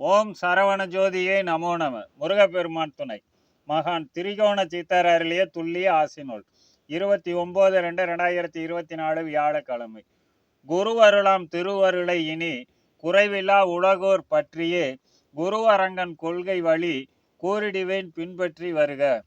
ஓம் சரவண ஜோதியே நமோ நம. முருகப்பெருமான் துணை. மகான் திரிகோண சித்தர் அருளிய துல்லிய ஆசினோல் இருபத்தி ஒன்பது ரெண்டு ரெண்டாயிரத்தி இருபத்தி நாலு வியாழக்கிழமை. குருவருளாம் திருவருளை இனி குறைவிலா உலகோர் பற்றியே குருவரங்கன் கொள்கை வழி கூறிடுவேன் பின்பற்றி வருக.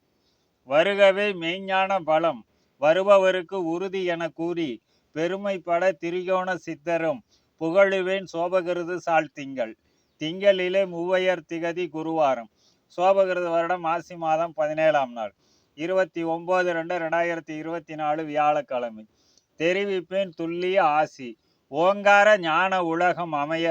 வருகவே மெய்ஞான பலம். வருபவருக்கு உறுதி என கூறி பெருமைப்பட திரிகோண சித்தரும் புகழுவேன் சோபகிருது சாழ்த்திங்கள் திங்களிலே மூவையர் திகதி குருவாரம். சோபகிருத வருடம் ஆசி மாதம் பதினேழாம் நாள். இருபத்தி ஒன்பது ரெண்டு ரெண்டாயிரத்தி இருபத்தி நாலு வியாழக்கிழமை. தெரிவிப்பேன் துல்லிய ஆசி. ஓங்கார ஞான உலகம் அமைய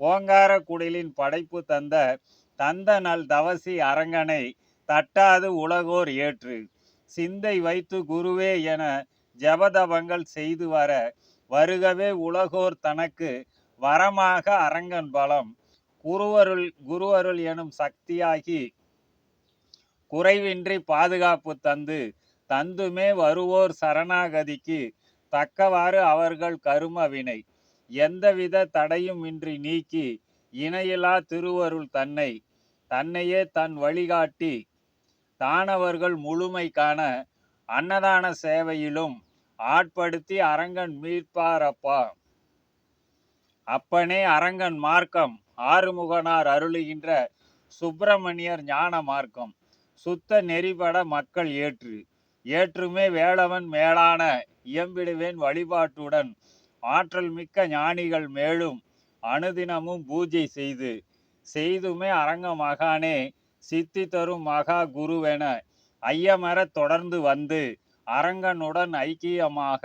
ஓங்கார குடிலின் படைப்பு தந்த தந்த நல் தவசி அரங்கனை தட்டாது உலகோர் ஏற்று. சிந்தை வைத்து குருவே என ஜபதபங்கள் செய்து வர வருகவே உலகோர் தனக்கு வரமாக அரங்கன் பலம். குருவருள் குருவருள் எனும் சக்தியாகி குறைவின்றி பாதுகாப்பு தந்து தந்துமே வருவோர் சரணாகதிக்கு தக்கவாறு அவர்கள் கரும வினை. எந்தவித தடையும் இன்றி நீக்கி இணையிலா திருவருள் தன்னை தன்னையே தன் வழிகாட்டி தானவர்கள் முழுமை காண அன்னதான சேவையிலும் ஆட்படுத்தி அரங்கன் மீட்பாரப்பா. அப்பனே அரங்கன் மார்க்கம் ஆறுமுகனார் அருளுகின்ற சுப்பிரமணியர் ஞான மார்க்கம் சுத்த நெறிபட மக்கள் ஏற்று. ஏற்றுமே வேளவன் மேலான இயம்பிடுவேன் வழிபாட்டுடன் ஆற்றல் மிக்க ஞானிகள் மேலும் அனுதினமும் பூஜை செய்து செய்துமே அரங்க மகானே சித்தி தரும் மகா குருவென ஐயமர தொடர்ந்து வந்து அரங்கனுடன் ஐக்கியமாக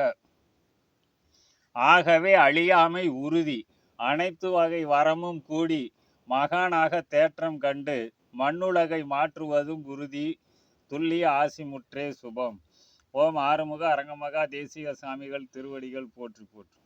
ஆகவே அழியாமை உறுதி. அனைத்து வகை வரமும் கூடி மகானாக தேற்றம் கண்டு மண்ணுலகை மாற்றுவதும் உறுதி. துல்லிய ஆசிமுற்றே சுபம். ஓம் ஆறுமுக அரங்கமகா தேசிக சாமிகள் திருவடிகள் போற்றி போற்று.